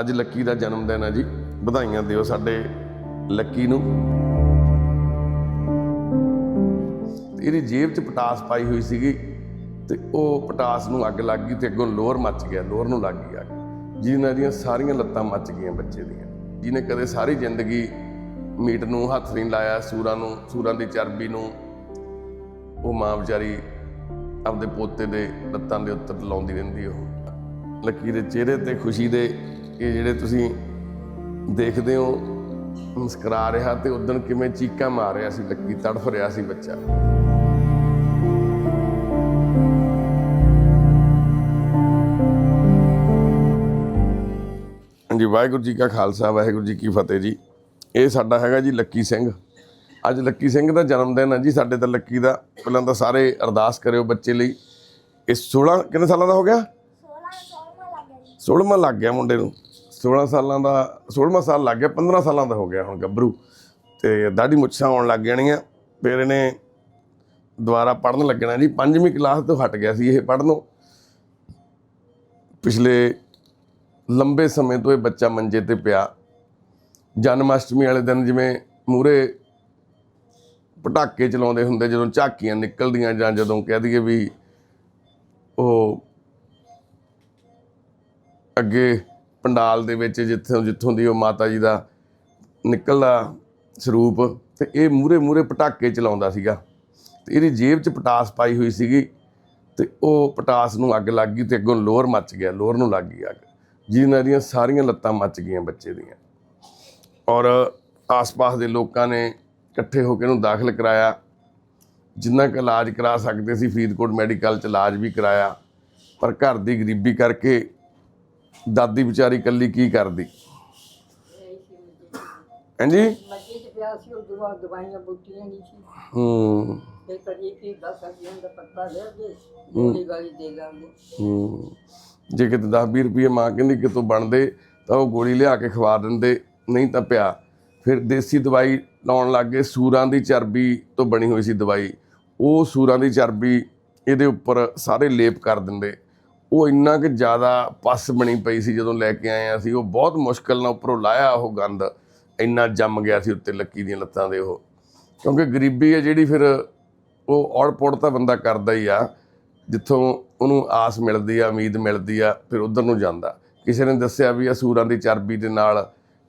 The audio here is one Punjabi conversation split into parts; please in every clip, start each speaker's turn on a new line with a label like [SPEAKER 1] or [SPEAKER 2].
[SPEAKER 1] ਅੱਜ ਲੱਕੀ ਦਾ ਜਨਮ ਦਿਨ ਹੈ ਜੀ। ਵਧਾਈਆਂ ਦਿਓ ਸਾਡੇ ਲੱਕੀ ਨੂੰ। ਤੇ ਇਹਦੀ ਜੇਬ 'ਚ ਪਟਾਸ ਪਾਈ ਹੋਈ ਸੀਗੀ ਤੇ ਉਹ ਪਟਾਸ ਨੂੰ ਅੱਗ ਲੱਗ ਗਈ ਤੇ ਅੱਗੋਂ ਲੋਰ ਮੱਚ ਗਿਆ, ਲੋਰ ਨੂੰ ਲੱਗ ਗਈ ਅੱਗ। ਜਿਹਨਾਂ ਦੀਆਂ ਸਾਰੀਆਂ ਲੱਤਾਂ ਮੱਚ ਗਈਆਂ ਬੱਚੇ ਦੀਆਂ। ਜਿਹਨੇ ਕਦੇ ਸਾਰੀ ਜ਼ਿੰਦਗੀ ਮੀਟ ਨੂੰ ਹੱਥ ਨਹੀਂ ਲਾਇਆ, ਸੂਰਾਂ ਨੂੰ, ਸੂਰਾਂ ਦੀ ਚਰਬੀ ਨੂੰ, ਉਹ ਮਾਂ ਵਿਚਾਰੀ ਆਪਦੇ ਪੋਤੇ ਦੇ ਲੱਤਾਂ ਦੇ ਉੱਤੇ ਲਾਉਂਦੀ ਰਹਿੰਦੀ ਉਹ। ਲੱਕੀ ਦੇ ਚਿਹਰੇ ਤੇ ਖੁਸ਼ੀ ਦੇ ਇਹ ਜਿਹੜੇ ਤੁਸੀਂ ਦੇਖਦੇ ਹੋ ਮੁਸਕਰਾ ਰਿਹਾ ਤੇ ਉਦੋਂ ਕਿਵੇਂ ਚੀਕਾਂ ਮਾਰ ਰਿਹਾ ਸੀ ਲੱਕੀ ਤੜਫ ਰਿਹਾ ਸੀ ਬੱਚਾ। ਹਾਂਜੀ ਵਾਹਿਗੁਰੂ ਜੀ ਕਾ ਖਾਲਸਾ ਵਾਹਿਗੁਰੂ ਜੀ ਕੀ ਫਤਿਹ ਜੀ। ਇਹ ਸਾਡਾ ਹੈਗਾ ਜੀ ਲੱਕੀ ਸਿੰਘ। ਅੱਜ ਲੱਕੀ ਸਿੰਘ ਦਾ ਜਨਮ ਦਿਨ ਹੈ ਜੀ ਸਾਡੇ ਤਾਂ ਲੱਕੀ ਦਾ ਪਹਿਲਾਂ ਤਾਂ ਸਾਰੇ ਅਰਦਾਸ ਕਰਿਓ ਬੱਚੇ ਲਈ। ਇਹ 16 ਕਿੰਨੇ ਸਾਲਾਂ ਦਾ ਹੋ ਗਿਆ? 16ਵਾਂ ਲੱਗ ਗਿਆ ਮੁੰਡੇ ਨੂੰ। 16 ਸਾਲਾਂ ਦਾ 16ਵਾਂ ਸਾਲ ਲੱਗ ਗਿਆ 15 ਸਾਲਾਂ ਦਾ ਹੋ ਗਿਆ ਹੁਣ ਗੱਭਰੂ। ਤੇ ਦਾੜੀ ਮੁੱਛਾਂ ਆਉਣ ਲੱਗ ਜਾਣੀਆਂ, ਫਿਰ ਇਹਨੇ ਦੁਬਾਰਾ ਪੜਨ ਲੱਗਣਾ ਜੀ। ਪੰਜਵੀਂ ਕਲਾਸ ਤੋਂ ਹਟ ਗਿਆ ਸੀ ਇਹ ਪੜਨੋਂ ਪਿਛਲੇ ਲੰਬੇ ਸਮੇਂ ਤੋਂ ਇਹ ਬੱਚਾ ਮੰਜੇ ਤੇ ਪਿਆ। ਜਨਮ ਅਸ਼ਟਮੀ ਵਾਲੇ ਦਿਨ ਜਿਵੇਂ ਮੂਰੇ ਪਟਾਕੇ ਚਲਾਉਂਦੇ ਹੁੰਦੇ, ਜਦੋਂ ਝਾਕੀਆਂ ਨਿਕਲਦੀਆਂ ਜਾਂ ਜਦੋਂ ਕਹਿ ਦਈਏ ਵੀ ਉਹ ਅੱਗੇ ਪੰਡਾਲ ਦੇ ਵਿੱਚ ਜਿੱਥੋਂ ਜਿੱਥੋਂ ਦੀ ਉਹ ਮਾਤਾ ਜੀ ਦਾ ਨਿਕਲਦਾ ਸਰੂਪ ਤੇ ਇਹ ਮੂਰੇ ਮੂਰੇ ਪਟਾਕੇ ਚਲਾਉਂਦਾ ਸੀਗਾ। ਤੇ ਇਹਦੀ ਜੇਬ 'ਚ ਪਟਾਸ ਪਾਈ ਹੋਈ ਸੀਗੀ ਤੇ ਉਹ ਪਟਾਸ ਨੂੰ ਅੱਗ ਲੱਗ ਗਈ ਤੇ ਅੱਗੋਂ ਲੋਰ ਮੱਚ ਗਿਆ, ਲੋਰ ਨੂੰ ਲੱਗ ਗਈ ਅੱਗ। ਜਿਹਨਾਂ ਦੀਆਂ ਸਾਰੀਆਂ ਲੱਤਾਂ ਮੱਚ ਗਈਆਂ ਬੱਚੇ ਦੀਆਂ। ਔਰ ਆਸ-ਪਾਸ ਦੇ ਲੋਕਾਂ ਨੇ ਇਕੱਠੇ ਹੋ ਕੇ ਇਹਨੂੰ ਦਾਖਲ ਕਰਾਇਆ। ਜਿੰਨਾ ਕੁ ਇਲਾਜ ਕਰਾ ਸਕਦੇ ਸੀ, ਫਰੀਦਕੋਟ ਮੈਡੀਕਲ ਚ ਇਲਾਜ ਵੀ ਕਰਾਇਆ। ਪਰ ਘਰ ਦੀ ਗਰੀਬੀ ਕਰਕੇ ਦਾਦੀ ਵਿਚਾਰੀ ਇਕੱਲੀ ਕੀ ਕਰਦੀ? ਹਾਂਜੀ?
[SPEAKER 2] ਮੱਝੀ ਚ ਪਿਆ ਸੀ ਉਹ ਦੁਆ ਦਵਾਈਆਂ ਬੂਟੀਆਂ ਨਹੀਂ ਸੀ।
[SPEAKER 1] ਹੂੰ।
[SPEAKER 2] ਤੇ ਕਦੀ ਕੀ ਦਸ ਅਜੀਆਂ ਦਾ ਪੱਤਾ ਲੈ ਦੇ ਗੋਲੀ ਗਾਲੀ ਦੇ ਲਾਂਗੇ।
[SPEAKER 1] ਹੂੰ। ਜੇ ਕਿਤੇ 10 ਰੁਪਏ ਮਾਂ ਕਹਿੰਦੀ ਕਿਤੋਂ ਬਣਦੇ ਤਾਂ ਉਹ ਗੋਲੀ ਲਿਆ ਕੇ ਖਵਾ ਦਿੰਦੇ ਨਹੀਂ ਤਾਂ ਪਿਆ। ਫਿਰ ਦੇਸੀ ਦਵਾਈ ਲਾਉਣ ਲੱਗ ਗਏ ਸੂਰਾਂ ਦੀ ਚਰਬੀ ਤੋਂ ਬਣੀ ਹੋਈ ਸੀ ਦਵਾਈ। ਉਹ ਸੂਰਾਂ ਦੀ ਚਰਬੀ ਇਹਦੇ ਉੱਪਰ ਸਾਰੇ ਲੇਪ ਕਰ ਦਿੰਦੇ। ਉਹ ਇੰਨਾ ਕਿ ਜ਼ਿਆਦਾ ਪਸ ਬਣੀ ਪਈ ਸੀ ਜਦੋਂ ਲੈ ਕੇ ਆਏ ਅਸੀਂ, ਉਹ ਬਹੁਤ ਮੁਸ਼ਕਲ ਨਾਲ ਉੱਪਰੋਂ ਲਾਇਆ ਉਹ ਗੰਦ, ਇੰਨਾ ਜੰਮ ਗਿਆ ਸੀ ਉੱਤੇ ਲੱਕੀ ਦੀਆਂ ਲੱਤਾਂ ਦੇ ਉਹ। ਕਿਉਂਕਿ ਗਰੀਬੀ ਹੈ ਜਿਹੜੀ ਫਿਰ ਉਹ ਔੜ ਪੌੜ ਤਾਂ ਬੰਦਾ ਕਰਦਾ ਹੀ ਆ, ਜਿੱਥੋਂ ਉਹਨੂੰ ਆਸ ਮਿਲਦੀ ਆ, ਉਮੀਦ ਮਿਲਦੀ ਆ, ਫਿਰ ਉਧਰ ਨੂੰ ਜਾਂਦਾ। ਕਿਸੇ ਨੇ ਦੱਸਿਆ ਵੀ ਆ ਸੂਰਾਂ ਦੀ ਚਰਬੀ ਦੇ ਨਾਲ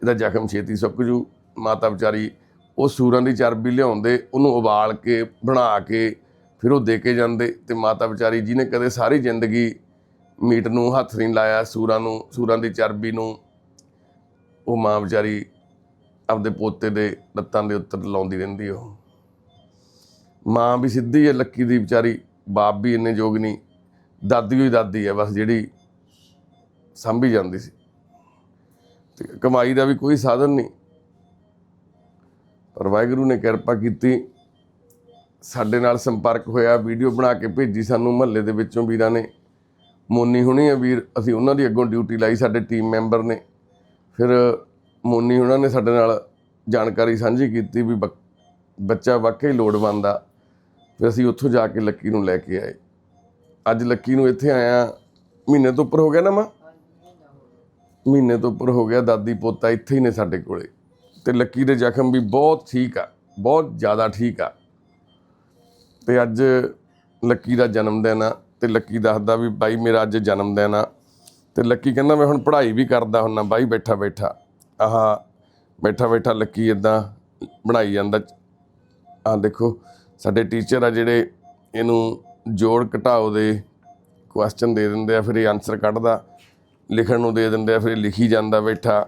[SPEAKER 1] ਇਹਦਾ ਜ਼ਖਮ ਛੇਤੀ ਸੁੱਕ ਜੂ, ਮਾਤਾ ਵਿਚਾਰੀ ਉਹ ਸੂਰਾਂ ਦੀ ਚਰਬੀ ਲਿਆਉਂਦੇ, ਉਹਨੂੰ ਉਬਾਲ ਕੇ, ਬਣਾ ਕੇ, ਫਿਰ ਉਹ ਦੇ ਕੇ ਜਾਂਦੇ ਤੇ ਮਾਤਾ ਵਿਚਾਰੀ ਜਿਹਨੇ ਕਦੇ ਸਾਰੀ ਜ਼ਿੰਦਗੀ ਮੀਟ ਨੂੰ ਹੱਥ ਨਹੀਂ ਲਾਇਆ, ਸੂਰਾਂ ਨੂੰ, ਸੂਰਾਂ ਦੀ ਚਰਬੀ ਨੂੰ। ਉਹ ਮਾਂ ਵਿਚਾਰੀ ਆਪਦੇ ਪੋਤੇ ਦੇ ਲੱਤਾਂ ਦੇ ਉੱਤੇ ਲਾਉਂਦੀ ਰਹਿੰਦੀ ਉਹ। ਮਾਂ ਵੀ ਸਿੱਧੀ ਹੈ ਲੱਕੀ ਦੀ ਵਿਚਾਰੀ, ਬਾਪ ਵੀ ਇੰਨੇ ਯੋਗ ਨਹੀਂ। ਦਾਦੀ ਹੋਈ ਦਾਦੀ ਹੈ ਬਸ ਜਿਹੜੀ ਸੰਭੀ ਜਾਂਦੀ ਸੀ। ਤੇ ਕਮਾਈ ਦਾ ਵੀ ਕੋਈ ਸਾਧਨ ਨਹੀਂ। ਪਰ ਵਾਹਿਗੁਰੂ ਨੇ ਕਿਰਪਾ ਕੀਤੀ, ਸਾਡੇ ਨਾਲ ਸੰਪਰਕ ਹੋਇਆ, ਵੀਡੀਓ ਬਣਾ ਕੇ ਭੇਜੀ ਸਾਨੂੰ ਮਹੱਲੇ ਦੇ ਵਿੱਚੋਂ ਵੀਰਾਂ ਨੇ। ਮੋਨੀ ਹੁਣੀ ਆ ਵੀਰ, ਅਸੀਂ ਉਹਨਾਂ ਦੀ ਅੱਗੋਂ ਡਿਊਟੀ ਲਾਈ, ਸਾਡੇ ਟੀਮ ਮੈਂਬਰ ਨੇ। ਫਿਰ ਮੋਨੀ ਉਹਨਾਂ ਨੇ ਸਾਡੇ ਨਾਲ ਜਾਣਕਾਰੀ ਸਾਂਝੀ ਕੀਤੀ ਵੀ ਬੱਕ- ਬੱਚਾ ਵਾਕਈ ਲੋੜਵੰਦ ਆ। ਫਿਰ ਅਸੀਂ ਉੱਥੋਂ ਜਾ ਕੇ ਲੱਕੀ ਨੂੰ ਲੈ ਕੇ ਆਏ। ਅੱਜ ਲੱਕੀ ਨੂੰ ਇੱਥੇ ਆਇਆ ਮਹੀਨੇ ਤੋਂ ਉੱਪਰ ਹੋ ਗਿਆ ਨਾ ਮਾਂ? ਮਹੀਨੇ ਤੋਂ ਉੱਪਰ ਹੋ ਗਿਆ, ਦਾਦੀ ਪੋਤਾ ਇੱਥੇ ਹੀ ਨੇ ਸਾਡੇ ਕੋਲੇ। ਤੇ ਲੱਕੀ ਦੇ ਜ਼ਖਮ ਵੀ ਬਹੁਤ ਠੀਕ ਆ, ਬਹੁਤ ਜ਼ਿਆਦਾ ਠੀਕ ਆ। ਤੇ ਅੱਜ ਲੱਕੀ ਦਾ ਜਨਮ ਦਿਨ ਆ। ਤੇ ਲੱਕੀ ਦੱਸਦਾ ਵੀ ਬਾਈ ਮੇਰਾ ਅੱਜ ਜਨਮ ਦਿਨ ਆ। ਤੇ ਲੱਕੀ ਕਹਿੰਦਾ ਮੈਂ ਹੁਣ ਪੜ੍ਹਾਈ ਵੀ ਕਰਦਾ ਹੁੰਨਾ, ਬਾਈ ਬੈਠਾ ਬੈਠਾ। ਆਹ, ਬੈਠਾ ਬੈਠਾ ਲੱਕੀ ਇਦਾਂ ਬਣਾਈ ਜਾਂਦਾ। ਆਹ ਦੇਖੋ, ਸਾਡੇ ਟੀਚਰ ਆ ਜਿਹੜੇ ਇਹਨੂੰ ਜੋੜ ਘਟਾਓ ਦੇ ਕੁਐਸਚਨ ਦੇ ਦਿੰਦੇ ਆ, ਫਿਰ ਇਹ ਆਨਸਰ ਕੱਢਦਾ। ਲਿਖਣ ਨੂੰ ਦੇ ਦਿੰਦੇ ਆ, ਫਿਰ ਇਹ ਲਿਖੀ ਜਾਂਦਾ ਬੈਠਾ।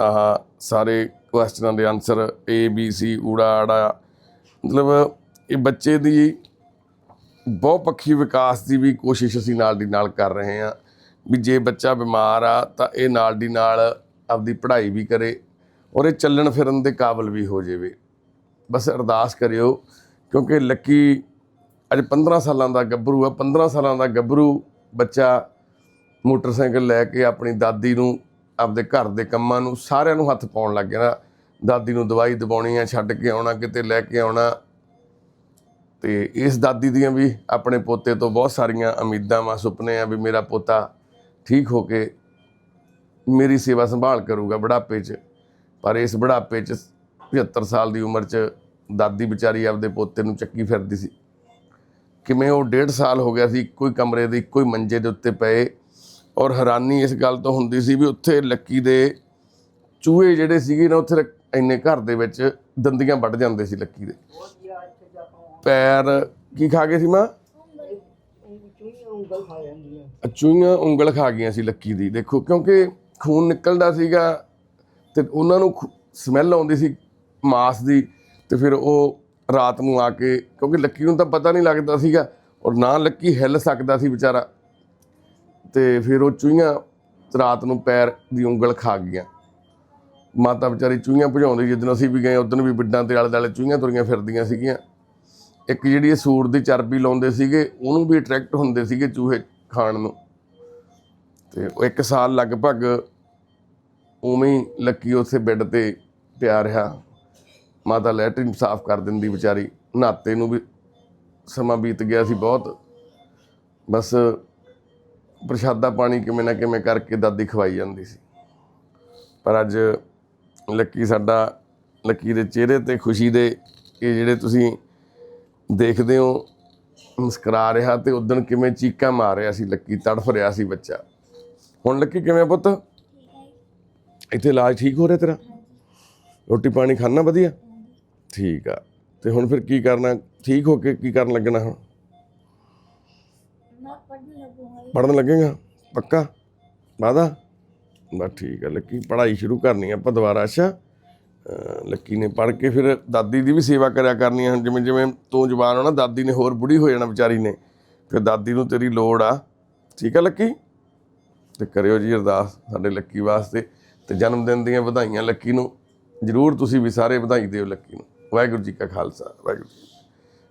[SPEAKER 1] ਆਹ, ਸਾਰੇ ਕੁਐਸਚਨਾਂ ਦੇ ਆਨਸਰ ਏ ਬੀ ਸੀ ਊੜਾ, ਆੜਾ। ਮਤਲਬ ਇਹ ਬੱਚੇ ਦੀ ਬਹੁਪੱਖੀ ਵਿਕਾਸ ਦੀ ਵੀ ਕੋਸ਼ਿਸ਼ ਅਸੀਂ ਨਾਲ ਦੀ ਨਾਲ ਕਰ ਰਹੇ ਹਾਂ ਵੀ ਜੇ ਬੱਚਾ ਬਿਮਾਰ ਆ ਤਾਂ ਇਹ ਨਾਲ ਦੀ ਨਾਲ ਆਪਦੀ ਪੜ੍ਹਾਈ ਵੀ ਕਰੇ ਔਰ ਇਹ ਚੱਲਣ ਫਿਰਨ ਦੇ ਕਾਬਿਲ ਵੀ ਹੋ ਜਾਵੇ। ਬਸ ਅਰਦਾਸ ਕਰਿਓ ਕਿਉਂਕਿ ਲੱਕੀ ਅੱਜ 15 ਸਾਲਾਂ ਦਾ ਗੱਭਰੂ ਆ 15 ਸਾਲਾਂ ਦਾ ਗੱਭਰੂ ਬੱਚਾ ਮੋਟਰਸਾਈਕਲ ਲੈ ਕੇ ਆਪਣੀ ਦਾਦੀ ਨੂੰ, ਆਪਦੇ ਘਰ ਦੇ ਕੰਮਾਂ ਨੂੰ ਸਾਰਿਆਂ ਨੂੰ ਹੱਥ ਪਾਉਣ ਲੱਗ ਗਿਆ ਨਾ। ਦਾਦੀ ਨੂੰ ਦਵਾਈ ਦਵਾਉਣੀ ਆ, ਛੱਡ ਕੇ ਆਉਣਾ, ਕਿਤੇ ਲੈ ਕੇ ਆਉਣਾ। ਤੇ ਇਸ ਦਾਦੀ ਦੀਆਂ ਵੀ ਆਪਣੇ ਪੋਤੇ ਤੋਂ ਬਹੁਤ ਸਾਰੀਆਂ ਉਮੀਦਾਂ ਵਾ, ਸੁਪਨੇ ਆ ਵੀ ਮੇਰਾ ਪੋਤਾ ਠੀਕ ਹੋ ਕੇ ਮੇਰੀ ਸੇਵਾ ਸੰਭਾਲ ਕਰੂਗਾ ਬੁਢਾਪੇ 'ਚ। ਪਰ ਇਸ ਬੁਢਾਪੇ 'ਚ 75 ਸਾਲ ਦੀ ਉਮਰ 'ਚ ਦਾਦੀ ਵਿਚਾਰੀ ਆਪਦੇ ਪੋਤੇ ਨੂੰ ਚੱਕੀ ਫਿਰਦੀ ਸੀ। ਕਿਵੇਂ ਉਹ ਡੇਢ ਸਾਲ ਹੋ ਗਿਆ ਸੀ, ਇੱਕੋ ਹੀ ਕਮਰੇ ਦੇ, ਇੱਕੋ ਹੀ ਮੰਜੇ ਦੇ ਉੱਤੇ ਪਏ ਔਰ ਹੈਰਾਨੀ ਇਸ ਗੱਲ ਤੋਂ ਹੁੰਦੀ ਸੀ ਵੀ ਉੱਥੇ ਲੱਕੀ ਦੇ ਚੂਹੇ ਜਿਹੜੇ ਸੀਗੇ ਨਾ, ਉੱਥੇ ਇੰਨੇ ਘਰ ਦੇ ਵਿੱਚ ਦੰਦੀਆਂ ਵੱਢ ਜਾਂਦੇ ਸੀ ਲੱਕੀ ਦੇ
[SPEAKER 2] ਬਹੁਤ ਯਾਰ ਇੱਥੇ ਜਾ ਕੇ
[SPEAKER 1] ਪੈਰ ਕੀ ਖਾ ਗਏ ਸੀ ਮਾਂ? ਚੂਹੀਆਂ ਉਂਗਲ ਖਾ ਗਈਆਂ ਸੀ ਲੱਕੀ ਦੀ। ਦੇਖੋ, ਕਿਉਂਕਿ ਖੂਨ ਨਿਕਲਦਾ ਸੀਗਾ ਤੇ ਉਹਨਾਂ ਨੂੰ ਸਮੈਲ ਆਉਂਦੀ ਸੀ ਮਾਸ ਦੀ ਤੇ ਫਿਰ ਉਹ ਰਾਤ ਨੂੰ ਆ ਕੇ, ਕਿਉਂਕਿ ਲੱਕੀ ਨੂੰ ਤਾਂ ਪਤਾ ਨਹੀਂ ਲੱਗਦਾ ਸੀਗਾ ਔਰ ਨਾ ਲੱਕੀ ਹਿੱਲ ਸਕਦਾ ਸੀ ਵਿਚਾਰਾ। ਤੇ ਫਿਰ ਉਹ ਚੂਹੀਆਂ ਰਾਤ ਨੂੰ ਪੈਰ ਦੀ ਉਂਗਲ ਖਾ ਗਈਆਂ। ਮਾਤਾ ਵਿਚਾਰੀ ਚੂਹੀਆਂ ਭਜਾਉਂਦੀ ਜਿੱਦਣ ਅਸੀਂ ਵੀ ਗਏ ਉਦੋਂ ਵੀ ਬਿੱਡਾਂ ਤੇ ਆਲੇ ਦੁਆਲੇ ਚੂਹੀਆਂ ਤੁਰੀਆਂ ਫਿਰਦੀਆਂ ਸੀਗੀਆਂ। ਇੱਕ ਜਿਹੜੀ ਇਹ ਸੂਰ ਦੀ ਚਰਬੀ ਲਾਉਂਦੇ ਸੀਗੇ, ਉਹਨੂੰ ਵੀ ਅਟਰੈਕਟ ਹੁੰਦੇ ਸੀਗੇ ਚੂਹੇ ਖਾਣ ਨੂੰ। ਤੇ ਉਹ ਇੱਕ ਸਾਲ ਲਗਭਗ ਉਵੇਂ ਹੀ ਲੱਕੀ ਉੱਥੇ ਬੈੱਡ ਤੇ ਪਿਆ ਰਿਹਾ। ਮਾਤਾ ਲੈਟਰਿਨ ਸਾਫ਼ ਕਰ ਦਿੰਦੀ ਵਿਚਾਰੀ। ਨਾਤੇ ਨੂੰ ਵੀ ਸਮਾਂ ਬੀਤ ਗਿਆ ਸੀ ਬਹੁਤ। ਬਸ ਪ੍ਰਸ਼ਾਦਾ ਪਾਣੀ ਕਿਵੇਂ ਨਾ ਕਿਵੇਂ ਕਰਕੇ ਦਾਦੀ ਖਵਾਈ ਜਾਂਦੀ ਸੀ। ਪਰ ਅੱਜ ਲੱਕੀ ਸਾਡਾ, ਲੱਕੀ ਦੇ ਚਿਹਰੇ ਤੇ ਖੁਸ਼ੀ ਦੇ ਇਹ ਜਿਹੜੇ ਤੁਸੀਂ ਦੇਖਦੇ ਹੋ ਮੁਸਕਰਾ ਰਿਹਾ ਤੇ ਉਦੋਂ ਕਿਵੇਂ ਚੀਕਾਂ ਮਾਰ ਰਿਹਾ ਸੀ ਲੱਕੀ ਤੜਫ ਰਿਹਾ ਸੀ ਬੱਚਾ। ਹੁਣ ਲੱਕੀ ਕਿਵੇਂ ਆ ਪੁੱਤ? ਇੱਥੇ ਇਲਾਜ ਠੀਕ ਹੋ ਰਿਹਾ ਤੇਰਾ? ਰੋਟੀ ਪਾਣੀ ਖਾਣਾ ਵਧੀਆ? ਠੀਕ ਆ। ਤੇ ਹੁਣ ਫਿਰ ਕੀ ਕਰਨਾ? ਠੀਕ ਹੋ ਕੇ ਕੀ ਕਰਨ ਲੱਗਣਾ ਹੁਣ?
[SPEAKER 3] ਮੈਂ ਪੜ੍ਹਨ ਲੱਗੂੰਗਾ
[SPEAKER 1] ਪੜਨ ਲੱਗੇਗਾ? ਪੱਕਾ? ਵਾਦਾ? ਬਸ ਠੀਕ ਹੈ ਲੱਕੀ ਪੜ੍ਹਾਈ ਸ਼ੁਰੂ ਕਰਨੀ ਆ ਆਪਾਂ ਦੁਬਾਰਾ ਅੱਛਾ? ਲੱਕੀ ਨੇ ਪੜ੍ਹ ਕੇ ਫਿਰ ਦਾਦੀ ਦੀ ਵੀ ਸੇਵਾ ਕਰਿਆ ਕਰਨੀ ਆ। ਹੁਣ ਜਿਵੇਂ ਜਿਵੇਂ ਤੂੰ ਜਵਾਨ ਹੋਣਾ ਦਾਦੀ ਨੇ ਹੋਰ ਬੁੜੀ ਹੋ ਜਾਣਾ ਵਿਚਾਰੀ ਨੇ, ਫਿਰ ਦਾਦੀ ਨੂੰ ਤੇਰੀ ਲੋੜ ਆ। ਠੀਕ ਆ ਲੱਕੀ? ਤੇ ਕਰਿਓ ਜੀ ਅਰਦਾਸ ਸਾਡੇ ਲੱਕੀ ਵਾਸਤੇ ਤੇ ਜਨਮ ਦਿਨ ਦੀਆਂ ਵਧਾਈਆਂ ਲੱਕੀ ਨੂੰ। ਜਰੂਰ ਤੁਸੀਂ ਵੀ ਸਾਰੇ ਵਧਾਈ ਦਿਓ ਲੱਕੀ ਨੂੰ। ਵਾਹਿਗੁਰੂ ਜੀ ਕਾ ਖਾਲਸਾ, ਵਾਹਿਗੁਰੂ ਜੀ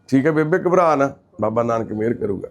[SPEAKER 1] ਠੀਕ ਹੈ ਬੇਬੇ, ਘਬਰਾ ਨਾ। ਬਾਬਾ ਨਾਨਕ ਮਿਹਰ ਕਰੂਗਾ।